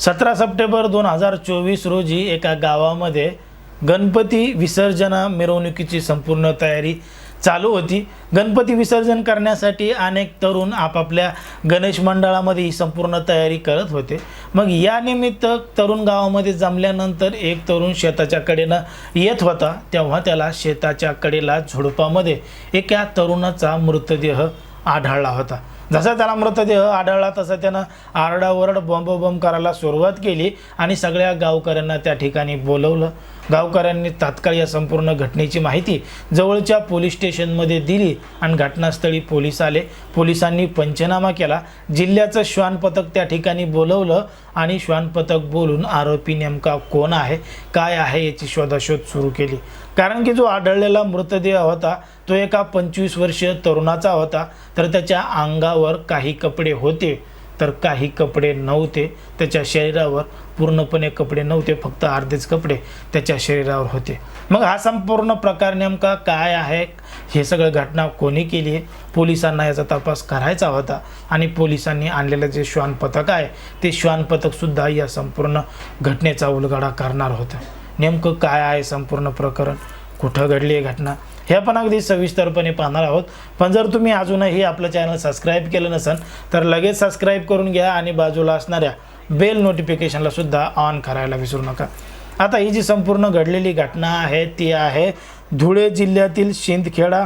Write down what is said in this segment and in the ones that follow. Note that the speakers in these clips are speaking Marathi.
सतरा सप्टेंबर दोन हजार चोवीस रोजी एका गावामध्ये गणपती विसर्जना मिरवणुकीची संपूर्ण तयारी चालू होती. गणपती विसर्जन करण्यासाठी अनेक तरुण आपापल्या गणेश मंडळामध्ये ही संपूर्ण तयारी करत होते. मग या निमित्त तरुण गावामध्ये जमल्यानंतर एक तरुण शेताच्या कडेनं येत होता. तेव्हा त्याला शेताच्या कडेला झुडपामध्ये एका तरुणाचा मृतदेह आढळला होता. जसा त्याला मृतदेह आढळला तसा त्यानं आरडाओरड बॉम्ब करायला सुरुवात केली आणि सगळ्या गावकऱ्यांना त्या ठिकाणी बोलवलं. गावकऱ्यांनी तात्काळ या संपूर्ण घटनेची माहिती जवळच्या पोलीस स्टेशनमध्ये दिली आणि घटनास्थळी पोलीस आले. पोलिसांनी पंचनामा केला. जिल्ह्याचं श्वान पथक त्या ठिकाणी बोलवलं आणि श्वान पथक बोलून आरोपी नेमका कोण आहे काय आहे याची शोधाशोध सुरू केली. कारण की जो आढळलेला मृतदेह होता तो एका पंचवीस वर्षीय तरुणाचा होता. तर त्याच्या अंगावर काही कपडे होते तर काही कपडे नव्हते. त्याच्या शरीरावर पूर्णपणे कपडे नव्हते फक्त अर्धेच कपडे त्याच्या शरीरावर होते. मग हा संपूर्ण प्रकार नेमका काय आहे? हे सगळं घटना कोणी केली आहे? पोलिसांना याचा तपास करायचा होता आणि पोलिसांनी आणलेलं जे श्वान पथक आहे ते श्वान पथकसुद्धा या संपूर्ण घटनेचा उलगडा करणार होतं. नेमकं काय आहे संपूर्ण प्रकरण? कुठं घडली आहे घटना? हे आपण अगदी सविस्तरपणे पाहणार आहोत. पण जर तुम्ही अजूनही आपलं चॅनल सबस्क्राईब केलं नसेल तर लगेच सबस्क्राईब करून घ्या आणि बाजूला असणाऱ्या बेल नोटिफिकेशनला सुद्धा ऑन करायला विसरू नका. आता ही जी संपूर्ण घडलेली घटना आहे ती आहे धुळे जिल्ह्यातील शिंदखेडा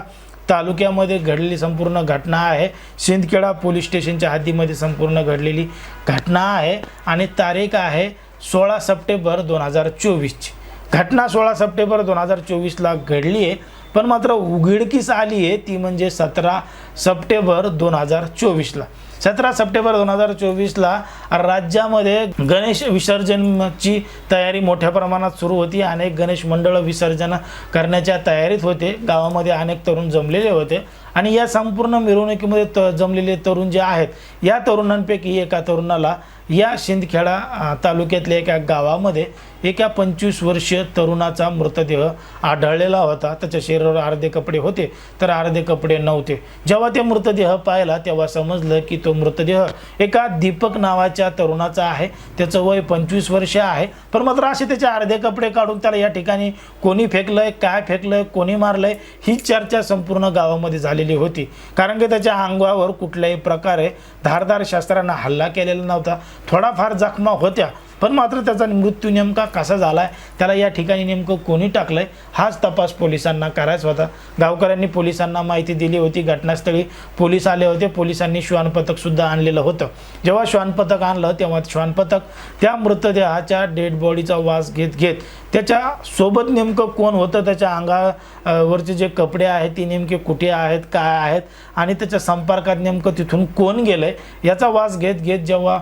तालुक्यामध्ये घडलेली संपूर्ण घटना आहे. शिंदखेडा पोलीस स्टेशनच्या हद्दीमध्ये संपूर्ण घडलेली घटना आहे आणि तारीख आहे सोळा सप्टेंबर दोन हजार चोवीसची घटना सोळा सप्टेंबर दोन हजार चोवीसला घडली आहे पण मात्र उघडकीस आली आहे ती म्हणजे सतरा सप्टेंबर दोन हजार चोवीसला. सतरा सप्टेंबर दोन हजार चोवीसला राज्यामध्ये गणेश विसर्जनची तयारी मोठ्या प्रमाणात सुरू होती. अनेक गणेश मंडळ विसर्जन करण्याच्या तयारीत होते. गावामध्ये अनेक तरुण जमलेले होते. आणि या संपूर्ण मिरवणुकीमध्ये त जमलेले तरुण जे आहेत या तरुणांपैकी एका तरुणाला या शिंदखेडा तालुक्यातल्या एका गावामध्ये एका पंचवीस वर्षीय तरुणाचा मृतदेह आढळलेला होता. त्याच्या शरीरावर अर्धे कपडे होते तर अर्धे कपडे नव्हते. जेव्हा ते मृतदेह पाहिला तेव्हा समजलं की तो मृतदेह एका दीपक नावाच्या तरुणाचा आहे. त्याचं वय पंचवीस वर्ष आहे. पण मात्र असे त्याचे अर्धे कपडे काढून त्याला या ठिकाणी कोणी फेकलंय काय फेकलंय कोणी मारलंय ही चर्चा संपूर्ण गावामध्ये झालेली होती. कारण की त्याच्या अंगावर कुठल्याही प्रकारे धारदार शस्त्रांना हल्ला केलेला नव्हता. थोडाफार जखमा होत्या पण मात्र त्याचा मृत्यू नेमका कसा झाला आहे त्याला या ठिकाणी नेमकं कोणी टाकलं आहे हाच तपास पोलिसांना करायचा होता. गावकऱ्यांनी पोलिसांना माहिती दिली होती घटनास्थळी पोलीस आले होते पोलिसांनी श्वानपथकसुद्धा आणलेलं होतं. जेव्हा श्वानपथक आणलं तेव्हा श्वानपथक त्या मृतदेहाच्या डेड बॉडीचा वास घेत घेत त्याच्या सोबत नेमकं कोण होतं त्याच्या अंगावरचे जे कपडे आहेत ती नेमके कुठे आहेत काय आहेत आणि त्याच्या संपर्कात नेमकं तिथून कोण गेलं आहे याचा वास घेत घेत जेव्हा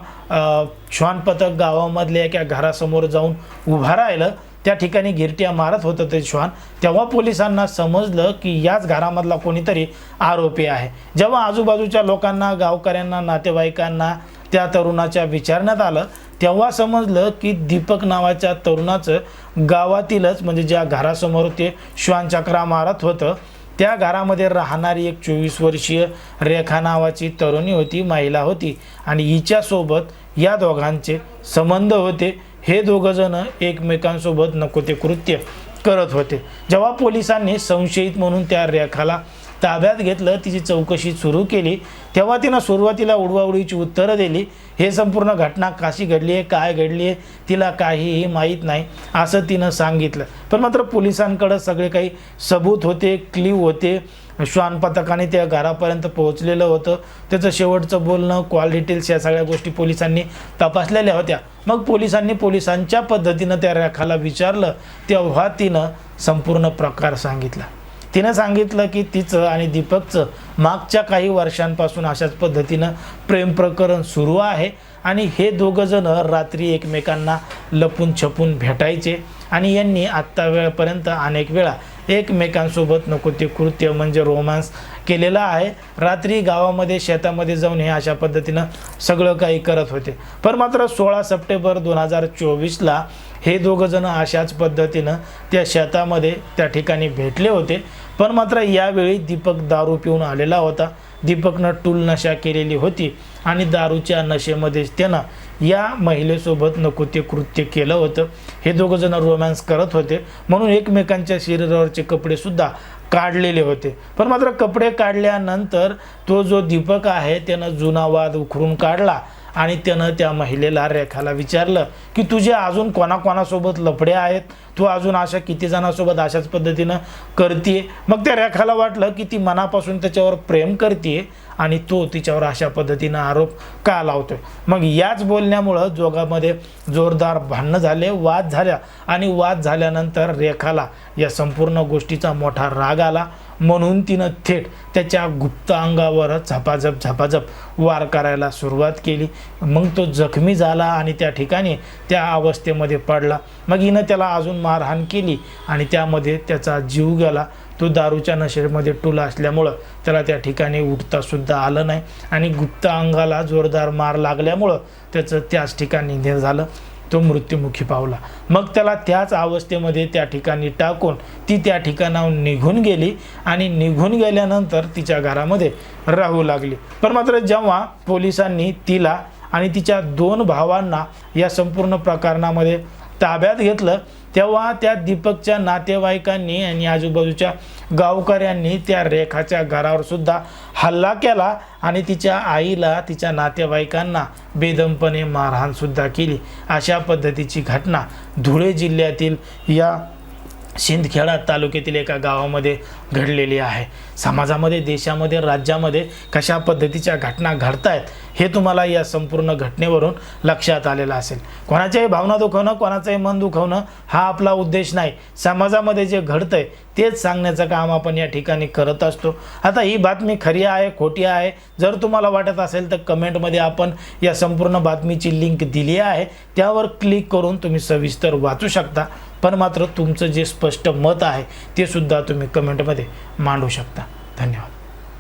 श्वानपथक गावामधल्या एका घरासमोर जाऊन उभा राहिलं. त्या ठिकाणी गिरट्या मारत होतं ते श्वान. तेव्हा पोलिसांना समजलं की याच घरामधला कोणीतरी आरोपी आहे. जेव्हा आजूबाजूच्या लोकांना गावकऱ्यांना नातेवाईकांना त्या तरुणाच्या विचारण्यात आलं तेव्हा समजलं की दीपक नावाच्या तरुणाचं गावातीलच म्हणजे ज्या घरासमोर ते श्वानचक्रा मारत होतं त्या घरामध्ये राहणारी एक चोवीस वर्षीय रेखा नावाची तरुणी होती महिला होती आणि हिच्यासोबत या दोघांचे संबंध होते. हे दोघंजणं एकमेकांसोबत नको ते कृत्य करत होते. जेव्हा पोलिसांनी संशयित म्हणून त्या रेखाला ताब्यात घेतलं तिची चौकशी सुरू केली. तेव्हा तिनं सुरुवातीला उडवाउडीची उत्तरं दिली. हे संपूर्ण घटना कशी घडली आहे काय घडली आहे तिला काहीही माहीत नाही असं तिनं सांगितलं. पण मात्र पोलिसांकडं सगळे काही सबूत होते क्लिव होते. श्वान पथकाने त्या घरापर्यंत पोहोचलेलं होतं. त्याचं शेवटचं बोलणं कॉल डिटेल्स या सगळ्या गोष्टी पोलिसांनी तपासलेल्या होत्या. मग पोलिसांनी पोलिसांच्या पद्धतीनं त्या रेखाला विचारलं. तेव्हा तिनं संपूर्ण प्रकार सांगितला. तिनं सांगितलं की तिचं आणि दीपकचं मागच्या काही वर्षांपासून अशाच पद्धतीनं प्रेम प्रकरण सुरू आहे. आणि हे दोघंजणं रात्री एकमेकांना लपून छपून भेटायचे. आणि यांनी आत्ता वेळपर्यंत अनेक वेळा एकमेकांसोबत नको ते कृत्य म्हणजे रोमांस केलेला आहे. रात्री गावामध्ये शेतामध्ये जाऊन हे अशा पद्धतीनं सगळं काही करत होते. पण मात्र सोळा सप्टेंबर दोन हजार चोवीसला हे दोघंजणं अशाच पद्धतीनं त्या शेतामध्ये त्या ठिकाणी भेटले होते. पण मात्र यावेळी दीपक दारू पिऊन आलेला होता. दीपकनं टूल नशा केलेली होती आणि दारूच्या नशेमध्येच त्यानं या महिलेसोबत नको ते कृत्य केलं होतं. हे दोघंजणं रोमॅन्स करत होते. म्हणून एकमेकांच्या शरीरावरचे कपडेसुद्धा काढलेले होते. पण मात्र कपडे काढल्यानंतर तो जो दीपक आहे त्यानं जुना वाद उखरून काढला. आणि त्यानं त्या महिलेला रेखाला विचारलं की तुझे अजून कोणाकोणासोबत लफडे आहेत तू अजून अशा किती जणांसोबत अशाच पद्धतीनं करते मग त्या रेखाला वाटलं की ती मनापासून त्याच्यावर प्रेम करते आणि तो तिच्यावर अशा पद्धतीनं आरोप का लावतोय? मग याच बोलण्यामुळं जोगामध्ये जोरदार भांडणं झाले वाद झाल्या आणि वाद झाल्यानंतर रेखाला या संपूर्ण गोष्टीचा मोठा राग आला म्हणून तिनं थेट त्याच्या गुप्त अंगावर झपाझप झपाझप वार करायला सुरुवात केली. मग तो जखमी झाला आणि त्या ठिकाणी त्या अवस्थेमध्ये पडला. मग हिनं त्याला अजून मारहाण केली आणि त्यामध्ये त्याचा जीव गेला. तो दारूच्या नशेमध्ये टुला असल्यामुळं त्याला त्या ठिकाणी उठतासुद्धा आलं नाही. आणि गुप्त अंगाला जोरदार मार लागल्यामुळं त्याचं त्याच ठिकाणी निधन झालं. तो मृत्युमुखी पावला. मग त्याला त्याच अवस्थेमध्ये त्या ठिकाणी टाकून ती त्या ठिकाणाहून निघून गेली आणि निघून गेल्यानंतर तिच्या घरामध्ये राहू लागली. पण मात्र जेव्हा पोलिसांनी तिला आणि तिच्या दोन भावांना या संपूर्ण प्रकरणामध्ये ताब्यात घेतलं तेव्हा त्या दीपकच्या नातेवाईकांनी आणि आजूबाजूच्या गावकऱ्यांनी त्या रेखाच्या घरावर सुद्धा हल्ला केला आणि तिच्या आईला तिच्या नातेवाईकांना बेदमपणे मारहाण सुद्धा केली. अशा पद्धतीची घटना धुळे जिल्ह्यातील या शिंदखेडा तालुक्यातील एका गावामध्ये घडलेली आहे. समाजामध्ये देशामध्ये राज्यामध्ये कशा पद्धतीच्या घटना घडत आहेत हे तुम्हाला या संपूर्ण घटनेवरून लक्षात आलेलं असेल. कोणाच्याही भावना दुखवणं कोणाचंही मन दुखवणं हा आपला उद्देश नाही. समाजामध्ये जे घडतंय तेच सांगण्याचं काम आपण या ठिकाणी करत असतो. आता ही बातमी खरी आहे खोटी आहे? जर तुम्हाला वाटत असेल तर कमेंटमध्ये आपण या संपूर्ण बातमीची लिंक दिली आहे. त्यावर क्लिक करून तुम्ही सविस्तर वाचू शकता. पण मात्र तुमचं जे स्पष्ट मत आहे ते सुद्धा तुम्ही कमेंटमध्ये मांडू शकता. धन्यवाद.